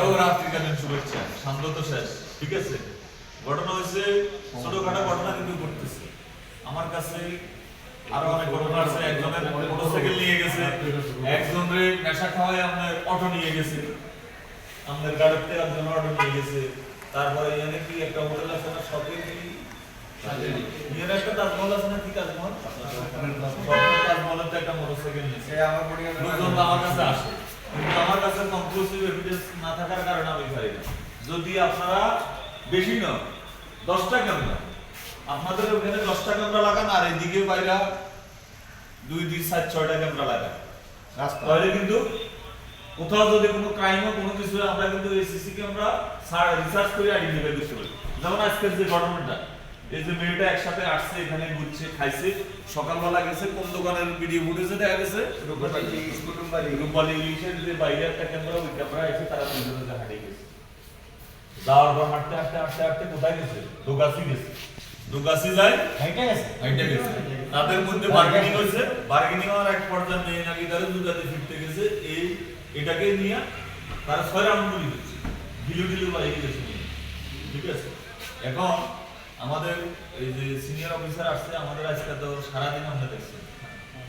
এও রাত্রিকালীন শুভেচ্ছা। সান্ধ্য তো শেষ। ঠিক আছে? ঘটনা হয়েছে ছোটখাটো ঘটনা কিন্তু ঘটতেছে। আমার কাছে আরও অনেক ঘটনা আছে। একজনের মোটরসাইকেল নিয়ে গেছে। একজনের নেশা খাওয়ায় আপনার অটো নিয়ে গেছে। আমাদের গাড়িতে একজন অটো নিয়ে গেছে। তারপরে এখানে কি একটা হোটেল আছে না একটা তাজমহল আছে না কি তাজমহল? তাজমহলের তো একটা মোটরসাইকেল নিয়েছে সে আমার পরিবার আমার কাছে আসে। কিন্তু আমার কাছে কনক্লুসিভ এভিডেন্স না থাকার কারণে আমি পারি না। যদি আপনারা বেশি না দশটা ক্যামেরা আপনাদের ওখানে দশটা ক্যামেরা লাগান আর এদিকে বাইরা দুই দুই সাত ছয়টা ক্যামেরা লাগান। তাহলে কিন্তু কোথাও যদি কোনো ক্রাইম কোনো কিছু আমরা কিন্তু এই সিসি ক্যামেরা রিসার্চ করে আইডেন্টিফাই করতে পারি। যেমন আজকের যে ঘটনাটা। এই যে মেয়েটা একসাথে আসছে এখানে ঘুরছে খাইছে সকালবেলা গেছে কোন দোকানের ভিডিও ফুটেজে দেখা গেছে? রূপালী ইলিশের যে বাইরে একটা ক্যামেরা ওই ক্যামেরা এসে তারা দুজনে হারিয়ে গেছে। যাওয়ার পর হাঁটতে হাঁটতে হাঁটতে হাঁটতে কোথায় গেছে? দোগাছি গেছে। দোগাছি যায়? হাইটে গেছে। হাইটে গেছে। তাদের মধ্যে বার্গেনিং হয়েছে। বার্গেনিং হওয়ার এক পর্যায়ে মেয়ে নাকি তারা দুটাতে ফিরতে গেছে। এই এটাকে নিয়ে তারা ছয় রাউন্ড করে দিচ্ছে। ঢিলু ঢিলু বাইরে গেছে ঠিক আছে? এখন আমাদের এই যে সিনিয়র অফিসার আসছে, আমাদের আজকে তো সারাদিন আমরা দেখছি।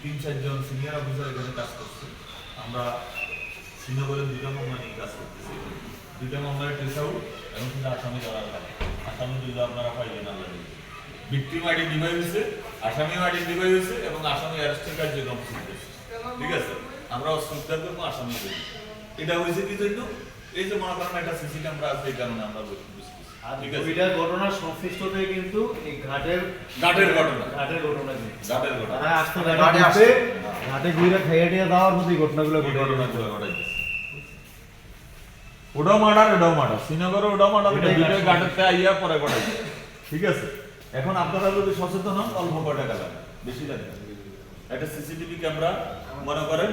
তিন চারজন সিনিয়র অফিসার এখানে কাজ করছে। আমরা শ্রীনগরের দুইটা মামলা নিয়ে কাজ করতেছি। দুইটা মামলায় ট্রেস আউট এবং কিন্তু আসামি ধরার লাগে আসামি যদি আপনারা পাইবেন আল্লাহ ভিক্টিম আইডেন্টিফাই হয়েছে, আসামিও আইডেন্টিফাই হয়েছে এবং আসামি অ্যারেস্টের কার্যক্রম ঠিক আছে? আমরা শ্রদ্ধা করব, আসামি এটা হয়েছে কি জন্য? এই যে মনে করেন একটা সিসি ক্যামেরা আছে, এই কারণে আমরা বুঝতেছি ঠিক আছে। ঘটনার সংশ্লিষ্টতে কিন্তু এই ঘাটের ঘাটের ঘটনা। ঘাটের ঘটনা ঘাটের ঘটনা। তারা আসতো ঘাটে ঘাটে আসছে। আসছে ঘাটে ঘুরে খাইয়ে দিয়ে দেওয়ার মধ্যে ঘটনাগুলো ঘটনাগুলো ঘটাইতেছে ওটাও মার্ডার এটাও মার্ডার শ্রীনগরে ওটাও মার্ডার ওটাই দুটো আইয়া পরে ঘটাইছে ঠিক আছে? এখন আপনারা যদি সচেতন হন অল্প কয় টাকা লাগে বেশি লাগে একটা সিসিটিভি ক্যামেরা মনে করেন?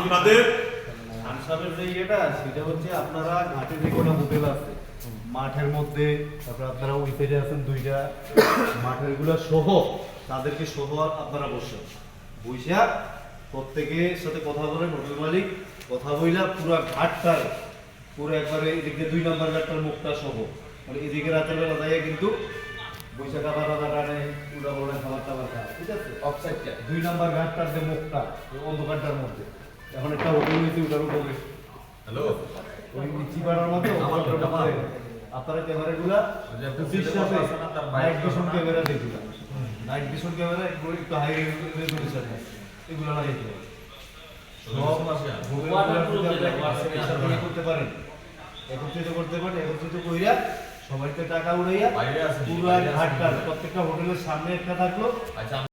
আপনাদের আনসারের যে ইয়েটা সেটা হচ্ছে আপনারা ঘাটে যে কোনো হোটেল আছে মাঠের মধ্যে তারপরে আপনারা ওই সাইডে আছেন দুইটা মাঠেরগুলা সহ তাদেরকে সহ আপনারা বসেন। বইসা প্রত্যেকের সাথে কথা বলেন হোটেল মালিক কথা বইলা পুরো ঘাটটার পুরো একবারে এদিকে দুই নম্বর ঘাটটার মুখটা সহ। মানে এদিকে রাতের বেলা যাইয়া কিন্তু বৈশাখ আবার আবার রানে উড়া বলেন খাবার টাবার খায় ঠিক আছে? অফসাইডটা দুই নাম্বার ঘাটটার যে মুখটা অন্ধকারটার মধ্যে। এখন একটা হোটেল হয়েছে ওটার উপরে হ্যালো? ওই মিচি পাড়ার। পারে। আপনারা ক্যামেরাগুলা পঁচিশ সাথে আছে নাইট ভিশন ক্যামেরা দেখছিলাম নাইট ভিশন ক্যামেরা এগুলো একটু হাই রেজলিউশন এগুলো আপনি ইয়ে করতে পারেন। একত্রিত করতে পারেন একত্রিত কইরা সবাইকে টাকা উড়াইয়া পুরো। ঘাটটা প্রত্যেকটা হোটেলের সামনে একটা থাকল। আচ্ছা